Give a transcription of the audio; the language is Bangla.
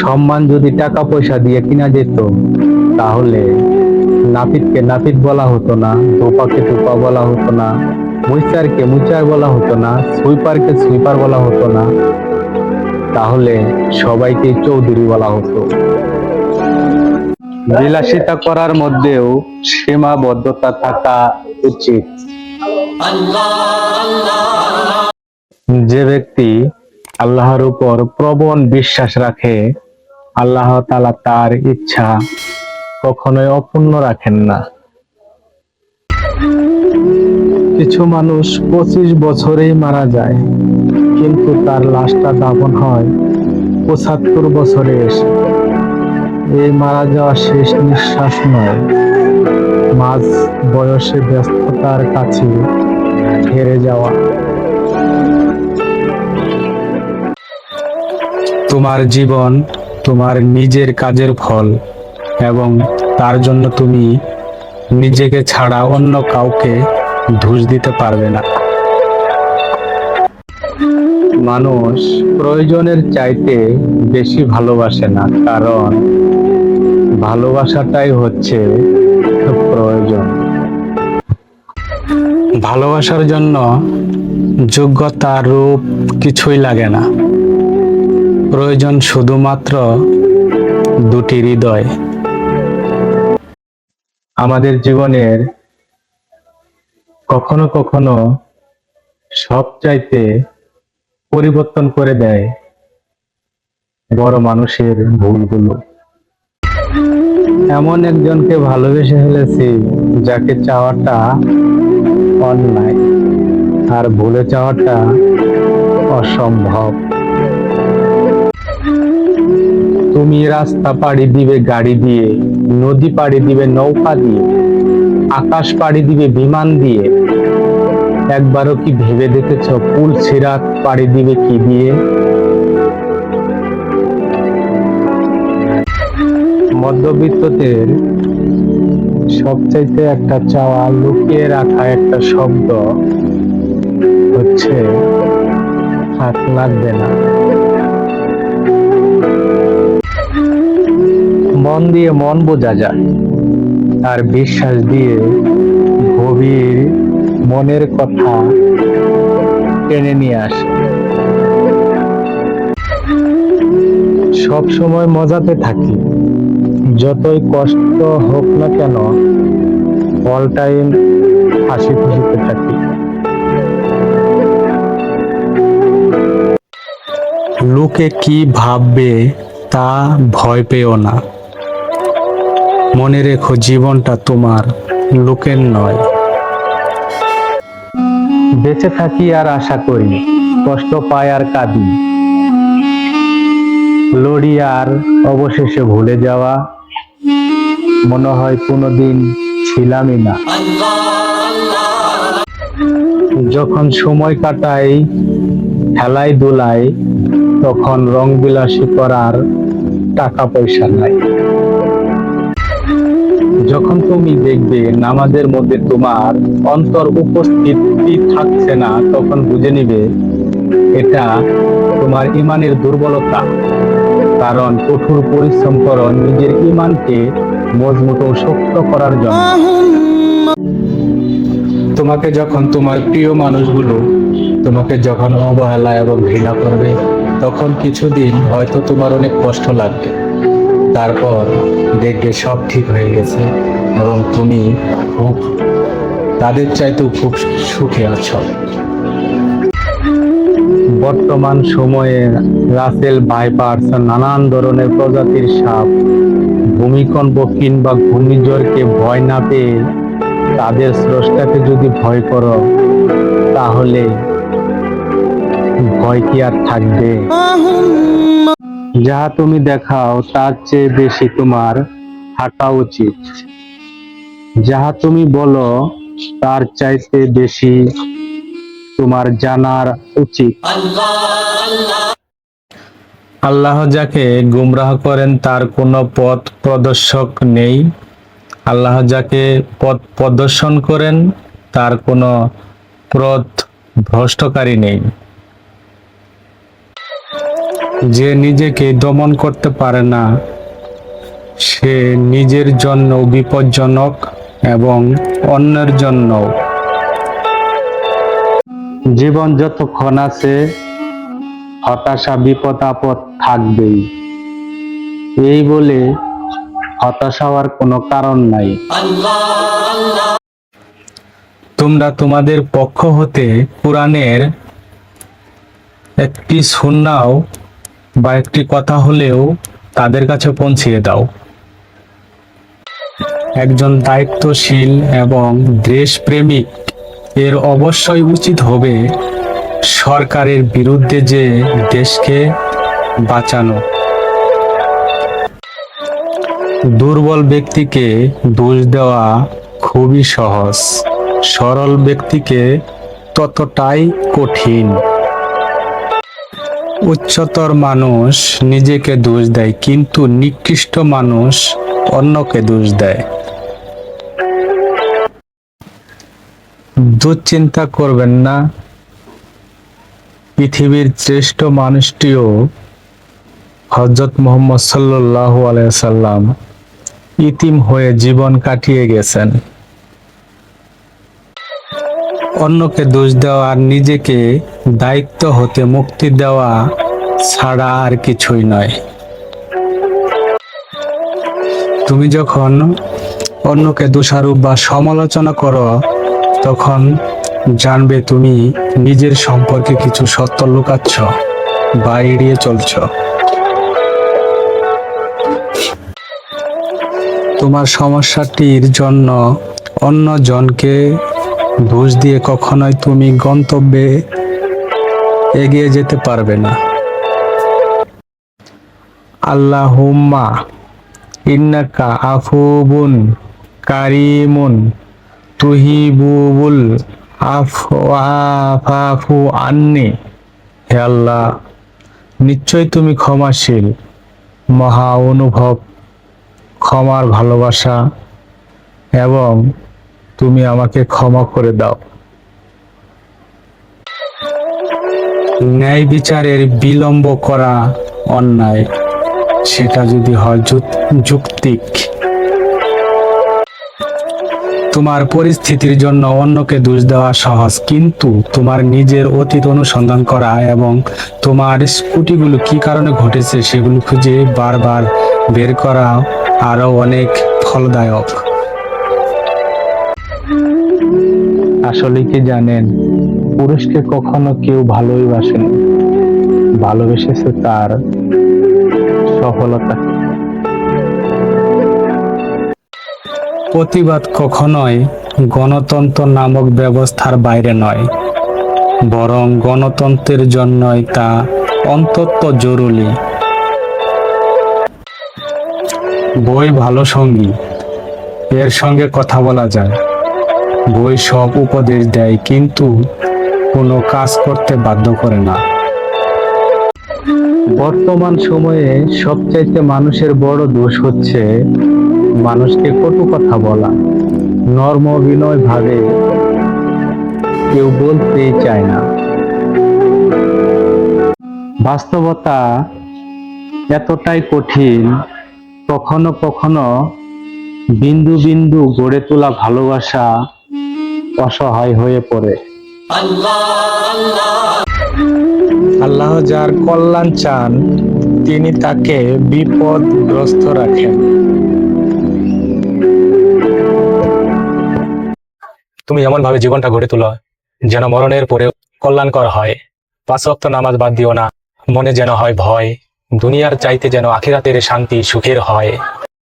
সম্মান যদি টাকা পয়সা দিয়ে কিনা যেত তাহলে নাপিতকে নাপিত বলা হতো না ধোপাকে ধোপা বলা হতো না মুইচারকে মুইচার বলা হতো না সুইপারকে সুইপার বলা হতো না তাহলে সবাইকে চৌধুরী বলা হতো। বিলাসিতা করার মধ্যেও সীমাবদ্ধতা থাকা উচিত। যে ব্যক্তি আল্লাহর উপর প্রবল বিশ্বাস রাখে, আল্লাহ তালা তার ইচ্ছা কখনোই অপূর্ণ রাখেন না। কিছু মানুষ পঁচিশ বছরেই মারা যায়, কিন্তু তার লাশটা দাফন হয় পঁচাত্তর বছরে এসে। এই মারা যাওয়া শেষ নিঃশ্বাস নয়, মাঝ বয়সে ব্যস্ততার কাছে হেরে যাওয়া। তোমার জীবন তোমার নিজের কাজের ফল এবং তার জন্য তুমি নিজেকে ছাড়া অন্য কাউকে ধুস দিতে পারবে না। মানুষ প্রয়োজনের চাইতে বেশি ভালোবাসে না, কারণ ভালোবাসাটাই হচ্ছে প্রয়োজন। ভালোবাসার জন্য যোগ্যতা, রূপ কিছুই লাগে না। প্রয়োজন শুধুমাত্র দুটি হৃদয়। আমাদের জীবনের কখনো কখনো সব চাইতে পরিবর্তন করে দেয় বড় মানুষের ভুলগুলো। এমন একজনকে ভালোবেসে ফেলেছি যাকে চাওয়াটা অন্যায়, আর ভুলে চাওয়াটা অসম্ভব। তুমি রাস্তা পাড়ি দিবে গাড়ি দিয়ে, নদী পাড়ি দিবে নৌকা দিয়ে, আকাশ পাড়ি দিবে বিমান দিয়ে। একবারও কি ভেবে দেখেছ পুল সিরাত পাড়ি দিবে কি দিয়ে? মধ্যবিত্তদের সবচাইতে একটা চাওয়া লুকিয়ে রাখা একটা শব্দ হচ্ছে, হাত লাগবে না। মন দিয়ে মন বোঝা যায়। আর বিশ্বাস দিয়ে গভীর মনের কথা টেনে নিয়ে আসে। সব সময় মজাতে থাকি। যতই কষ্ট হোক না কেন অল টাইম হাসি খুশিতে থাকি। লোকে কি ভাববে তা ভয় পেও না। মনে রেখো, জীবনটা তোমার, লোকের নয়। বেঁচে থাকি আর আশা করি, কষ্ট পাই আর কাঁদি। লড়ি আর অবশেষে ভুলে যাওয়া, মনে হয় কোনোদিন ছিলামই না। যখন সময় কাটাই খেলাই দোলাই, তখন রং বিলাসী করার টাকা পয়সা নাই। যখন তুমি দেখবে নামাজের মধ্যে তোমার অন্তর উপস্থিতি থাকছে না, তখন বুঝে নিবে এটা তোমার ইমানের দুর্বলতা। কারণ কঠোর পরিশ্রম করো নিজের ইমানকে মজবুত ও শক্ত করার জন্য। তোমাকে যখন তোমার প্রিয় মানুষগুলো তোমাকে যখন অবহেলা এবং ঘৃণা করবে, তখন কিছুদিন হয়তো তোমার অনেক কষ্ট লাগবে। তারপর দেখবে সব ঠিক হয়ে গেছে এবং তুমি খুব, তাদের চাইতেও খুব সুখে আছো। বর্তমান সময়ে রাসেল ভাইপার্স নানান ধরনের প্রজাতির সাপ, ভূমিকম্প কিংবা ঘূর্ণিঝড়কে ভয় না পেয়ে তাদের স্রষ্টাকে যদি ভয় করো, তাহলে ভয় কি আর থাকবে? যাহা তুমি দেখাও তার চেয়ে বেশি তোমার থাকা উচিত। যাহা তুমি বলো তার চাইতে বেশি তোমার জানার উচিত। আল্লাহ যাকে গুমরাহ করেন তার কোনো পথ প্রদর্শক নেই। আল্লাহ যাকে পথ প্রদর্শন করেন তার কোনো পথ ভ্রষ্টকারী নেই। যে নিজেকে দমন করতে পারে না, সে নিজের জন্য বিপজ্জনক এবং অন্যের জন্য। জীবন যতক্ষণ আছে, হতাশা, বিপদ, আপদ থাকবেই। এই বলে হতাশা হওয়ার কোনো কারণ নাই। তোমরা তোমাদের পক্ষ হতে কোরআনের একটি সুন্নাও বা একটি কথা হলেও তাদের কাছে পৌঁছিয়ে দাও। একজন দায়িত্বশীল এবং দেশপ্রেমিক এর অবশ্যই উচিত হবে সরকারের বিরুদ্ধে যে দেশকে বাঁচানো। দুর্বল ব্যক্তিকে দোষ দেওয়া খুবই সহজ। সরল ব্যক্তিকে ততটাই কঠিন। উচ্চতর মানুষ নিজেকে দোষ দেয়, কিন্তু নিকৃষ্ট মানুষ অন্যকে দোষ দেয়। দুশ্চিন্তা করবেন না। পৃথিবীর শ্রেষ্ঠ মানুষটিও হজরত মোহাম্মদ সাল্লাহ আলাইসাল্লাম ইতিম হয়ে জীবন কাটিয়ে গেছেন। অন্যকে দোষ দেওয়া আর নিজেকে দায়িত্ব হতে মুক্তি দেওয়া ছাড়া আর কিছুই নয়। তুমি যখন অন্যকে দোষারোপ বা সমালোচনা করো, তখন জানবে তুমি নিজের সম্পর্কে কিছু সত্য লুকাচ্ছ বা এড়িয়ে চলছ। তোমার সমস্যাটির জন্য অন্য জনকে দোষ দিয়ে কখনোই তুমি গন্তব্যে এগিয়ে যেতে পারবে না। আল্লাহুম্মা, ইন্নাকা আফুবুন কারিমুন তুহিবুবুল আফু আন্নি। হে আল্লাহ নিশ্চয় তুমি ক্ষমাশীল, মহা অনুভব, ক্ষমার ভালোবাসা এবং তুমি আমাকে ক্ষমা করে দাও। ন্যায় বিচারের বিলম্ব করা অন্যায়, সেটা যদি হয় যুক্তিক। তোমার পরিস্থিতির জন্য অন্যকে দোষ দেওয়া সহজ, কিন্তু তোমার নিজের অতীত অনুসন্ধান করা এবং তোমার স্কুটিগুলো কি কারণে ঘটেছে সেগুলো খুঁজে বারবার বের করা আরও অনেক ফলদায়ক। আসলে কি জানেন, পুরুষকে কখনো কেউ ভালোই বাসেনি। ভালোবেসেছে তার সফলতা। প্রতিবাদ কখনোই গণতন্ত্র নামক ব্যবস্থার বাইরে নয়, বরং গণতন্ত্রের জন্যই তা অন্তত জরুরি। বই ভালো সঙ্গী, এর সঙ্গে কথা বলা যায়। বই সব উপদেশ দেয়, কিন্তু কোনো কাজ করতে বাধ্য করে না। বর্তমান সময়ে সবচাইতে মানুষের বড় দোষ হচ্ছে মানুষকে কটু কথা বলা, নর্ম বিনয় ভাবে। কেউ বলতেই চায় না। বাস্তবতা এতটাই কঠিন, কখনো কখনো বিন্দু বিন্দু গড়ে তোলা ভালোবাসা অসহায় হয়ে পড়ে। আল্লাহ যার কল্যাণ চান, তিনি তাকে বিপদগ্রস্ত রাখেন। তুমি এমন ভাবে জীবনটা গড়ে তোলো, যেন মরণের পরে কল্যাণকর হয়। পাঁচ ওয়াক্ত নামাজ বাদ দিও না, মনে যেন হয় ভয়। দুনিয়ার চাইতে যেন আখিরাতের শান্তি সুখের হয়।